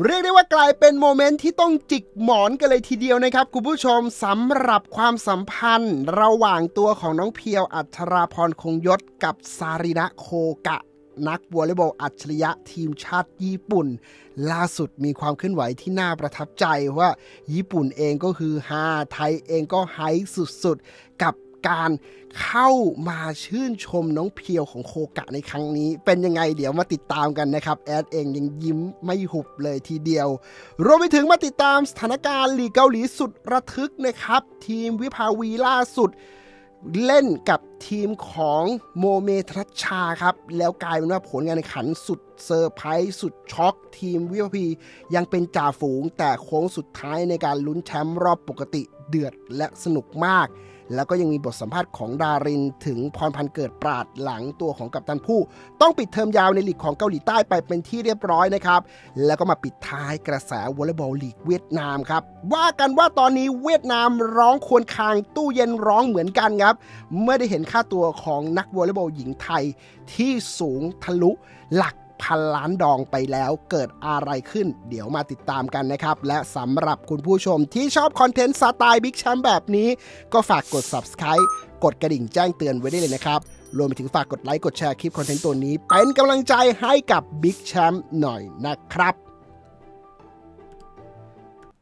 เรียกได้ว่ากลายเป็นโมเมนต์ที่ต้องจิกหมอนกันเลยทีเดียวนะครับ คุณผู้ชมสำหรับความสัมพันธ์ ระหว่างตัวของน้องเพียวอัชราพรคงยศกับซารินะโคกะ นักวอลเลย์บอลอัจฉริยะทีมชาติญี่ปุ่น ล่าสุดมีความเคลื่อนไหวที่น่าประทับใจว่า ญี่ปุ่นเองก็คือฮาไทยเองก็ไฮสุดๆ กับ การเข้ามาชื่นชมน้องเพียวของโคกะในครั้งนี้ เป็นยังไงเดี๋ยวมาติดตามกันนะครับ แอดเองยังยิ้มไม่หุบเลยทีเดียว รวมไปถึงมาติดตามสถานการณ์ลีกเกาหลีสุดระทึกนะครับ ทีมวิภาวีล่าสุดเล่นกับ ทีมของโมเมทรัชชาครับ แล้วกลายเป็นว่าผลงานในขันสุดเซอร์ไพรส์สุดช็อกทีมวิภาพียังเป็นจ่าฝูง แต่โค้งสุดท้ายในการลุ้นแชมป์รอบปกติเดือดและสนุกมาก แล้วก็ยังมีบทสัมภาษณ์ของดารินถึงพรพันเกิดปราดหลังตัวของกัปตันผู้ ต้องปิดเทอมยาวในลีกของเกาหลีใต้ไปเป็นที่เรียบร้อยนะครับ แล้วก็มาปิดท้ายกระแสวอลเลย์บอลลีกเวียดนามครับ ว่ากันว่าตอนนี้เวียดนามร้องควรคางตู้เย็นร้องเหมือนกันครับเมื่อได้เห็นค่าตัวของนักวอลเลย์บอลหญิงไทยที่สูงทะลุหลักพันล้านดองไปแล้วเกิดอะไรขึ้น เดี๋ยวมาติดตามกันนะครับ และสำหรับคุณผู้ชมที่ชอบคอนเทนต์สไตล์บิ๊กแชมป์แบบนี้ ก็ฝากกด subscribe กดกระดิ่งแจ้งเตือนไว้ได้เลยนะครับ รวมไปถึงฝากกดไลค์กดแชร์คลิปคอนเทนต์ตัวนี้ เป็นกำลังใจให้กับบิ๊กแชมป์หน่อยนะครับ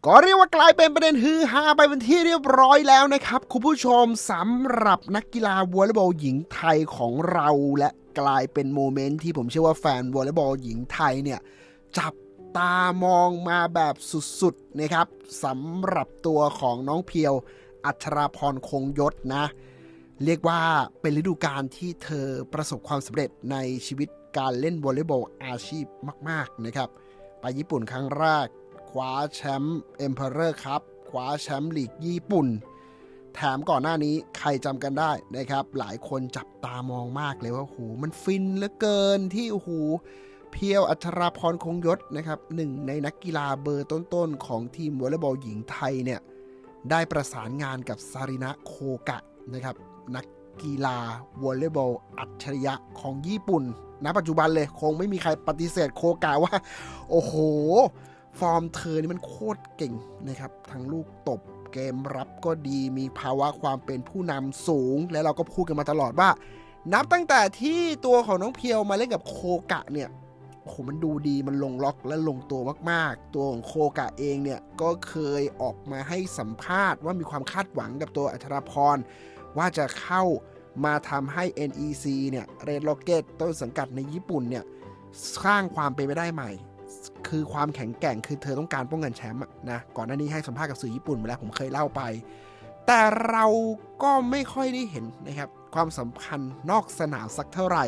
ก็เรียกว่ากลายเป็นประเด็นฮือฮาไปเป็นที่เรียบร้อยแล้วนะครับ คุณผู้ชมสำหรับนักกีฬาวอลเลย์บอลหญิงไทยของเราและกลายเป็นโมเมนต์ที่ผมเชื่อว่าแฟนวอลเลย์บอลหญิงไทยเนี่ย จับตามองมาแบบสุดๆนะครับสำหรับตัวของน้องเพียว อัชราพรคงยศนะ เรียกว่าเป็นฤดูกาลที่เธอประสบความสำเร็จในชีวิตการเล่นวอลเลย์บอลอาชีพมาก ๆนะครับ ไปญี่ปุ่นครั้งแรก คว้าแชมป์เอ็มเพอเรอร์ครับคว้าแชมป์ลีกญี่ปุ่น แถมก่อนหน้านี้ใครจำกันได้นะครับ หลายคนจับตามองมากเลยว่าโหมันฟินเหลือเกินที่โอ้โหเพียวอัชราพรคงยศนะครับหนึ่งในนักกีฬาเบอร์ต้นๆ ของทีมวอลเลย์บอลหญิงไทยเนี่ยได้ประสานงานกับซารินะโคกะนะครับนักกีฬาวอลเลย์บอลอัจฉริยะของญี่ปุ่นณปัจจุบันเลยคงไม่มีใครปฏิเสธโคกะว่า โอ้โห ฟอร์มเธอนี่มันโคตรเก่งนะครับ ทั้งลูกตบเกมรับก็ดีมีภาวะความเป็นผู้นำสูง และเราก็พูดกันมาตลอดว่า นับตั้งแต่ที่ตัวของน้องเพียวมาเล่นกับโคกะเนี่ยโอ้โหมันดูดีมันลงล็อกและลงตัวมาก ๆ ตัวของโคกะเองเนี่ย ก็เคยออกมาให้สัมภาษณ์ว่ามีความคาดหวังกับตัวอัชราพร ว่าจะเข้ามาทำให้ NEC เนี่ย Red Rocket ต้นสังกัดในญี่ปุ่นเนี่ย สร้างความเป็นไปได้ใหม่ คือความแข็งแกร่งคือเธอต้องการป้องกันแชมป์นะก่อนหน้านี้ให้สัมภาษณ์กับสื่อญี่ปุ่นมาแล้วผมเคยเล่าไป แต่เราก็ไม่ค่อยได้เห็นนะครับความสัมพันธ์นอกสนามสักเท่าไหร่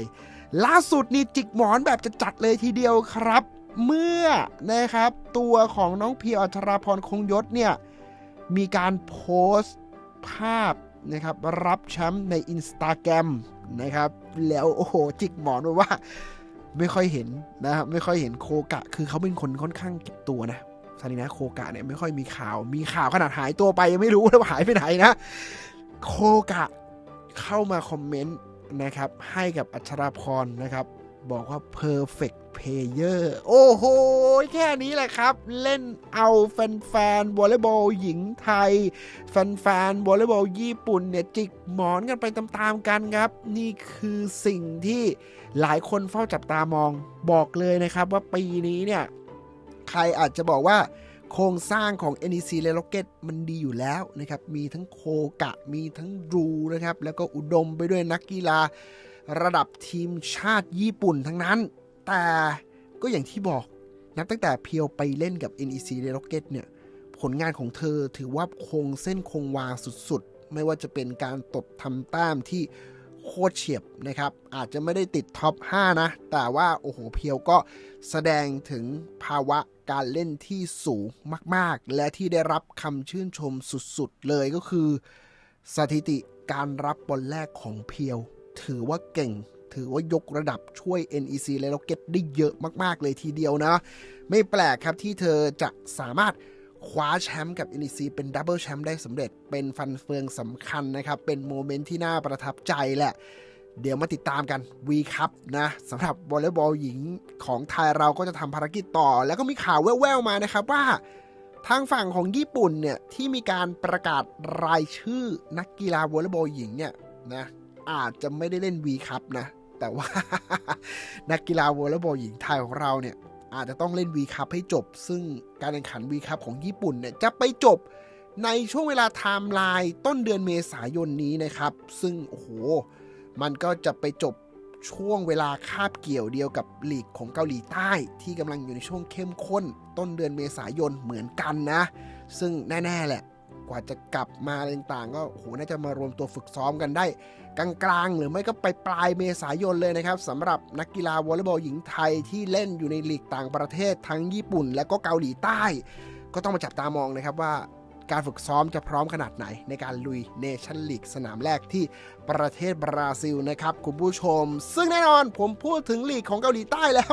ล่าสุดนี่จิกหมอนแบบจะจัดเลยทีเดียวครับ เมื่อนะครับตัวของน้องเพียอัชราพรคงยศเนี่ยมีการโพสต์ภาพนะครับรับแชมป์ในอินสตาแกรมนะครับ แล้วโอ้โห จิกหมอนว่า ไม่ค่อยเห็นนะครับไม่ค่อยเห็นโคกะ คือเขาเป็นคนค่อนข้างเก็บตัวนะซานินะโคกะเนี่ยไม่ค่อยมีข่าวมีข่าวขนาดหายตัวไปยังไม่รู้แล้ว่าหายไปไหนนะ โคกะเข้ามาคอมเมนต์นะครับให้กับอัชราพรนะครับ บอกว่า perfect player โอ้โห แค่นี้แหละครับ เล่นเอาแฟนๆวอลเลย์บอลหญิงไทย แฟนๆวอลเลย์บอลญี่ปุ่นเนี่ย จิกหมอนกันไปตามๆกันครับ นี่คือสิ่งที่หลายคนเฝ้าจับตามองบอกเลยนะครับว่าปีนี้เนี่ย ใครอาจจะบอกว่าโครงสร้างของ NEC r e Rocket มันดีอยู่แล้วนะครับ มีทั้งโคกะ มีทั้งรูนะครับ แล้วก็อุดมไปด้วยนักกีฬา ระดับทีมชาติญี่ปุ่นทั้งนั้น แต่ก็อย่างที่บอกนับตั้งแต่เพียวไปเล่นกับ NEC r o c k e t เนี่ย ผลงานของเธอถือว่าคงเส้นคงวาสุดๆ ไม่ว่าจะเป็นการตบทำแต้มที่โคตรเฉียบนะครับ อาจจะไม่ได้ติดท็อป 5 นะ แต่ว่า โอ้โห เพียวก็แสดงถึงภาวะการเล่นที่สูงมากๆ และที่ได้รับคำชื่นชมสุดๆ เลยก็คือ สถิติการรับบอลแรกของเพียว ถือว่าเก่ง ถือว่ายกระดับช่วย NEC และ Rocket ได้เยอะมาก ๆ เลยทีเดียวนะ ไม่แปลกครับที่เธอจะสามารถคว้าแชมป์กับ NEC เป็นดับเบิลแชมป์ได้สำเร็จ เป็นฟันเฟืองสำคัญนะครับ เป็นโมเมนต์ที่น่าประทับใจแหละ เดี๋ยวมาติดตามกันวีครับนะสำหรับวอลเลย์บอลหญิงของไทยเราก็จะทำภารกิจต่อ แล้วก็มีข่าวแว่วๆมานะครับว่าทางฝั่งของญี่ปุ่นเนี่ยที่มีการประกาศรายชื่อนักกีฬาวอลเลย์บอลหญิงเนี่ยนะ อาจจะไม่ได้เล่นวีครับนะ แต่ว่านักกีฬาวอลเลย์บอลหญิงไทยของเราเนี่ย อาจจะต้องเล่นวีคัพให้จบ ซึ่งการแข่งขันวีคัพของญี่ปุ่นเนี่ยจะไปจบในช่วงเวลาไทม์ไลน์ต้นเดือนเมษายนนี้นะครับ ซึ่งโอ้โห มันก็จะไปจบช่วงเวลาคาบเกี่ยวเดียวกับลีกของเกาหลีใต้ที่กำลังอยู่ในช่วงเข้มข้น ต้นเดือนเมษายนเหมือนกันนะ ซึ่งแน่ ๆ แหละ กว่าจะกลับมาต่างๆ ก็โอ้โหน่าจะมารวมตัวฝึกซ้อมกันได้กลางๆ หรือไม่ก็ไปปลายเมษายนเลยนะครับสำหรับนักกีฬาวอลเลย์บอลหญิงไทยที่เล่นอยู่ในลีกต่างประเทศทั้งญี่ปุ่น และก็เกาหลีใต้ ก็ต้องมาจับตามองนะครับว่าการฝึกซ้อมจะพร้อมขนาดไหนในการลุยเนชั่นลีกสนามแรกที่ประเทศบราซิลนะครับคุณผู้ชม ซึ่งแน่นอนผมพูดถึงลีกของเกาหลีใต้แล้ว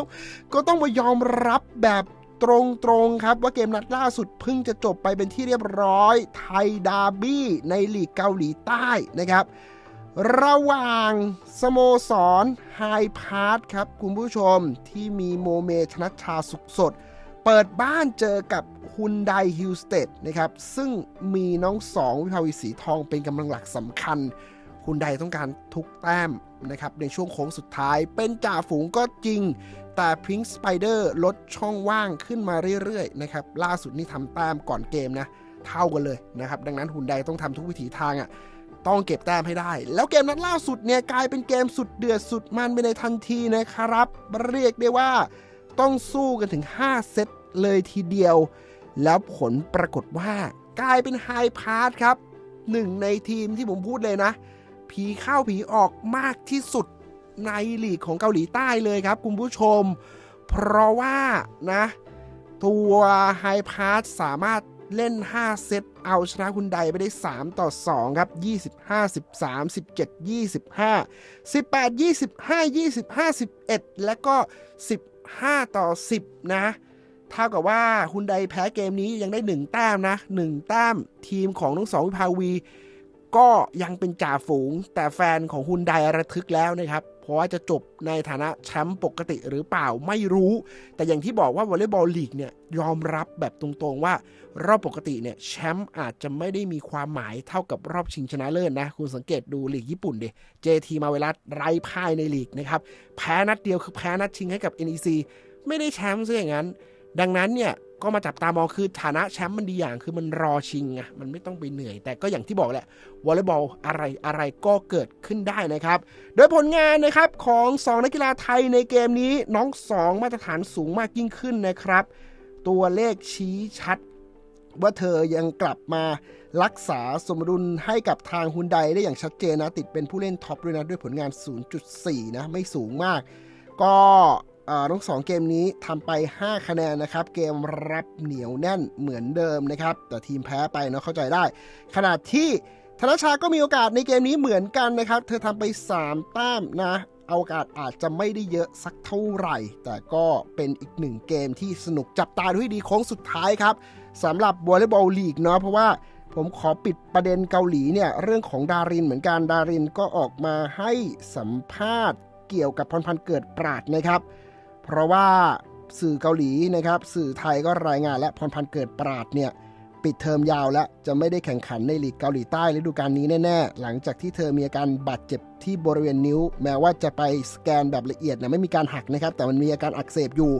ก็ต้องมายอมรับแบบ ตรงๆครับว่าเกมนัดล่าสุดเพิ่งจะจบไปเป็นที่เรียบร้อย ไทยดาร์บี้ในลีกเกาหลีใต้นะครับ ระหว่างสโมสรไฮพาร์ทครับ คุณผู้ชมที่มีโมเมชนัชชาสุขสด เปิดบ้านเจอกับฮุนไดฮิลสเตดนะครับ ซึ่งมีน้องสองวิภาวีสีทองเป็นกำลังหลักสำคัญฮุนไดต้องการทุกแต้ม นะครับในช่วงโค้งสุดท้ายเป็นจ่าฝูงก็จริง แต่พิง k ์สไปเดอร์ลดช่องว่างขึ้นมาเรื่อยๆนะครับล่าสุดนี่ทำแต้มก่อนเกมนะ เท่ากันเลยนะครับดังนั้นฮุนไดต้องทำทุกวิถีทางอะ่ะต้องเก็บแต้มให้ได้ แล้วเกมนัดล่าสุดเนี่ยกลายเป็นเกมสุดเดือดสุดมันไปในทันทีนะครับ เรียกได้ว่าต้องสู้กันถึง 5 เซตเลยทีเดียว แล้วผลปรากฏว่ากลายเป็นไฮพาร์ทครับหนึ่งในทีมที่ผมพูดเลยนะ ผีเข้าผีออกมากที่สุดในลีกของเกาหลีใต้เลยครับคุณผู้ชม เพราะว่านะตัวไฮพาร์ทสามารถเล่น 5 เซต เอาชนะคุณไดไปได้ 3 ต่อ 2 ครับ 25 13 17 25 18 25 25 11 และก็ 15 ต่อ 10 นะเท่ากับว่าฮุนไดแพ้เกมนี้ยังได้ 1 แต้มนะ 1 แต้มทีมของทั้งสองวิภาวี ก็ยังเป็นจ่าฝูง แต่แฟนของฮุนไดระทึกแล้วนะครับ เพราะว่าจะจบในฐานะแชมป์ปกติหรือเปล่าไม่รู้ แต่อย่างที่บอกว่าวอลเลย์บอลลีกเนี่ยยอมรับแบบตรงๆว่า รอบปกติเนี่ยแชมป์อาจจะไม่ได้มีความหมายเท่ากับรอบชิงชนะเลิศนะคุณสังเกตดูลีกญี่ปุ่นดิ JT มาเวลัสไร้พ่ายในลีกนะครับ แพ้นัดเดียวคือแพ้นัดชิงให้กับ NEC ไม่ได้แชมป์ซะอย่างนั้น ดังนั้นเนี่ย ก็มาจับตามองคือฐานะแชมป์มันดีอย่างคือมันรอชิงไงมันไม่ต้องไปเหนื่อย แต่ก็อย่างที่บอกแหละวอลเลย์บอลอะไรอะไรก็เกิดขึ้นได้นะครับ โดยผลงานนะครับของ 2 นักกีฬาไทยในเกมนี้น้อง 2 มาตรฐานสูงมากยิ่งขึ้นนะครับ ตัวเลขชี้ชัด ว่าเธอยังกลับมารักษาสมดุลให้กับทางฮุนไดได้อย่างชัดเจนนะ ติดเป็นผู้เล่นท็อปด้วยนะ ด้วยผลงาน 0.4 นะ ไม่สูงมาก ก็ ทั้งสองเกมนี้ทำไป 5 คะแนนนะครับ เกมรับเหนียวแน่นเหมือนเดิมนะครับ แต่ทีมแพ้ไปเนาะเข้าใจได้ขณะที่ธนชาก็มีโอกาสในเกมนี้เหมือนกันนะครับ เธอทำไป 3 แต้มนะโอกาสอาจจะไม่ได้เยอะสักเท่าไหร่ แต่ก็เป็นอีกหนึ่งเกมที่สนุกจับตาดูให้ดีโค้งสุดท้ายครับสำหรับวอลเลย์บอลลีกเนาะเพราะว่าผมขอปิดประเด็นเกาหลีเนี่ยเรื่องของดารินเหมือนกันดารินก็ออกมาให้สัมภาษณ์เกี่ยวกับพรพันธ์เกิดปราดนะครับ เพราะว่าสื่อเกาหลีนะครับ สื่อไทยก็รายงานและพรพันธ์เกิดปราดเนี่ยปิดเทอมยาวแล้วจะไม่ได้แข่งขันในลีกเกาหลีใต้ฤดูกาลนี้แน่ๆ หลังจากที่เธอมีอาการบาดเจ็บที่บริเวณนิ้ว แม้ว่าจะไปสแกนแบบละเอียดนะไม่มีการหักนะครับ แต่มันมีอาการอักเสบอยู่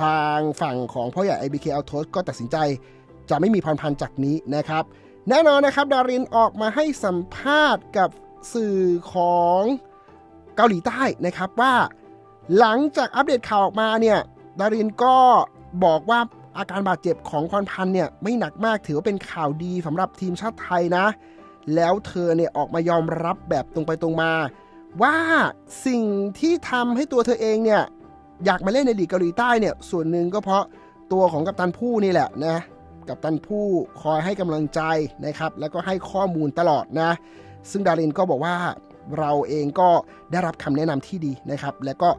ทางฝั่งของพ่อใหญ่ IBK a u t o s ก็ตัดสินใจ จะไม่มีพรพันธ์จากนี้นะครับ แน่นอนนะครับ ดารินออกมาให้สัมภาษณ์กับสื่อของเกาหลีใต้นะครับว่า หลังจากอัปเดตข่าวออกมาเนี่ยดารินก็บอกว่าอาการบาดเจ็บของพรพันธ์เนี่ยไม่หนักมากถือว่าเป็นข่าวดีสำหรับทีมชาติไทยนะ แล้วเธอเนี่ยออกมายอมรับแบบตรงไปตรงมา ว่าสิ่งที่ทำให้ตัวเธอเองเนี่ยอยากมาเล่นในลีกเกาหลีใต้เนี่ยส่วนหนึ่งก็เพราะตัวของกัปตันผู้นี่แหละนะกัปตันผู้คอยให้กำลังใจนะครับแล้วก็ให้ข้อมูลตลอดนะ ซึ่งดารินก็บอกว่า เราเองก็ได้รับคำแนะนำที่ดีนะครับ และก็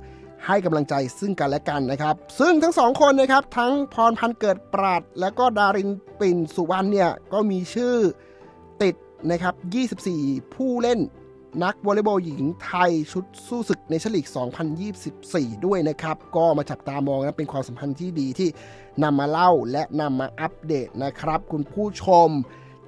ให้กำลังใจซึ่งกันและกันนะครับ ซึ่งทั้งสองคนนะครับ ทั้งพรพันธ์เกิดปราด และก็ดารินปิ่นสุวรรณเนี่ยก็มีชื่อติดนะครับ 24 ผู้เล่นนักวอลเลย์บอลหญิงไทยชุดสู้ศึกในชลีก 2024 ด้วยนะครับ ก็มาจับตามองนะเป็นความสัมพันธ์ที่ดีที่นำมาเล่าและนำมาอัปเดตนะครับ คุณผู้ชม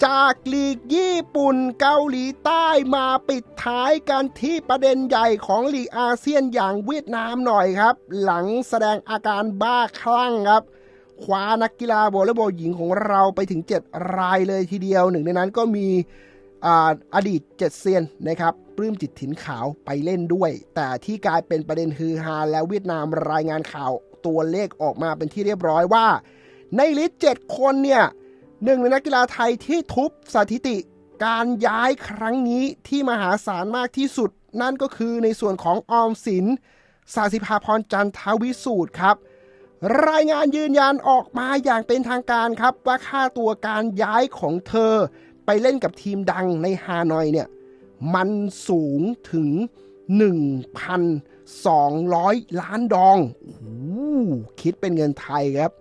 จากลีกญี่ปุ่นเกาหลีใต้มาปิดท้ายกันที่ประเด็นใหญ่ของลีกอาเซียนอย่างเวียดนามหน่อยครับ หลังแสดงอาการบ้าคลั่งครับคว้านักกีฬาวอลเลย์บอลหญิงของเราไปถึง 7 รายเลยทีเดียวหนึ่งในนั้นก็มีออดีตเจ็ดเซียนนะครับปลื้มจิตถิ่นขาวไปเล่นด้วย แต่ที่กลายเป็นประเด็นฮือฮาแล้วเวียดนามรายงานข่าวตัวเลขออกมาเป็นที่เรียบร้อยว่า ในลิสต์7คนเนี่ย หนึ่งในนักกีฬาไทยที่ทุบสถิติการย้ายครั้งนี้ที่มหาศาลมากที่สุด นั่นก็คือในส่วนของออมสินสาสิภาพรจันทวิสูตรครับ รายงานยืนยันออกมาอย่างเป็นทางการครับ ว่าค่าตัวการย้ายของเธอ ไปเล่นกับทีมดังในฮานอยเนี่ย มันสูงถึง 1,200 ล้านดอง โอ้โหคิดเป็นเงินไทยครับ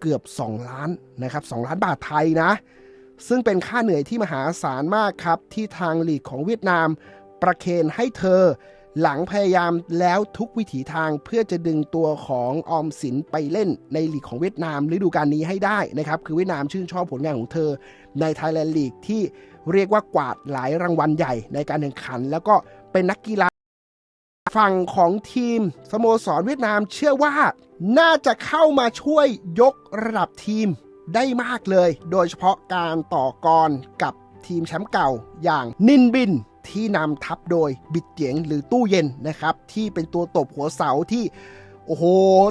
เกือบ 2 ล้านนะครับ2ล้านบาทไทยนะ ซึ่งเป็นค่าเหนื่อยที่มหาศาลมากครับ ที่ทางหลีกของเวียดนาม ประเคนให้เธอ หลังพยายามแล้วทุกวิถีทางเพื่อจะดึงตัวของออมสินไปเล่นในลีกของเวียดนามฤดูกาลนี้ให้ได้นะครับ คือเวียดนามชื่นชอบผลงานของเธอ ในไทยแลนด์ลีกที่เรียกว่ากวาดหลายรางวัลใหญ่ในการแข่งขัน แล้วก็เป็นนักกีฬา ฝั่งของทีม สโมสรเวียดนามเชื่อว่าน่าจะเข้ามาช่วยยกระดับทีมได้มากเลย โดยเฉพาะการต่อกรกับทีมแชมป์เก่าอย่างนินบินที่นำทัพโดยบิดเจียงหรือตู้เย็นนะครับ ที่เป็นตัวตบหัวเสาที่ โอ้โห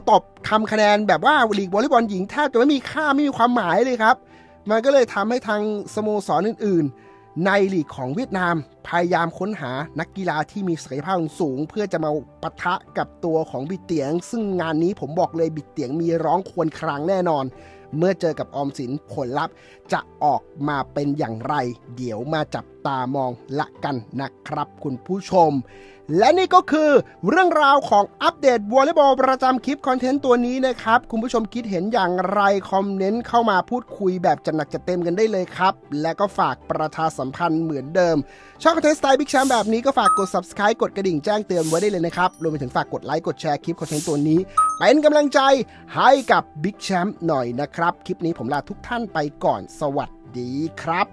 ตบทำคะแนนแบบว่าลีกวอลเลย์บอลหญิงแทบจะไม่มีค่าไม่มีความหมายเลยครับ มันก็เลยทำให้ทางสโมสรอื่นๆ ในลีกของเวียดนามพยายามค้นหานักกีฬาที่มีศักยภาพสูง เพื่อจะมาปะทะกับตัวของบิดเตียง ซึ่งงานนี้ผมบอกเลยบิดเตียงมีร้องควรครางแน่นอน เมื่อเจอกับออมสินผลลัพธ์จะออกมาเป็นอย่างไร เดี๋ยวมาจับ ตามองละกันนะครับคุณผู้ชม และนี่ก็คือเรื่องราวของอัปเดตวอลเลย์บอลประจำคลิปคอนเทนต์ตัวนี้นะครับ คุณผู้ชมคิดเห็นอย่างไร คอมเมนต์เข้ามาพูดคุยแบบจัดหนักจัดเต็มกันได้เลยครับ และก็ฝากประชาสัมพันธ์เหมือนเดิมชอบคอนเทนต์สไตล์บิ๊กแชมป์แบบนี้ก็ฝากกด subscribe กดกระดิ่งแจ้งเตือนไว้ได้เลยนะครับรวมไปถึงฝากกดไลค์กดแชร์คลิปคอนเทนต์ตัวนี้เป็นกำลังใจให้กับบิ๊กแชมป์หน่อยนะครับ คลิปนี้ผมลาทุกท่านไปก่อนสวัสดีครับ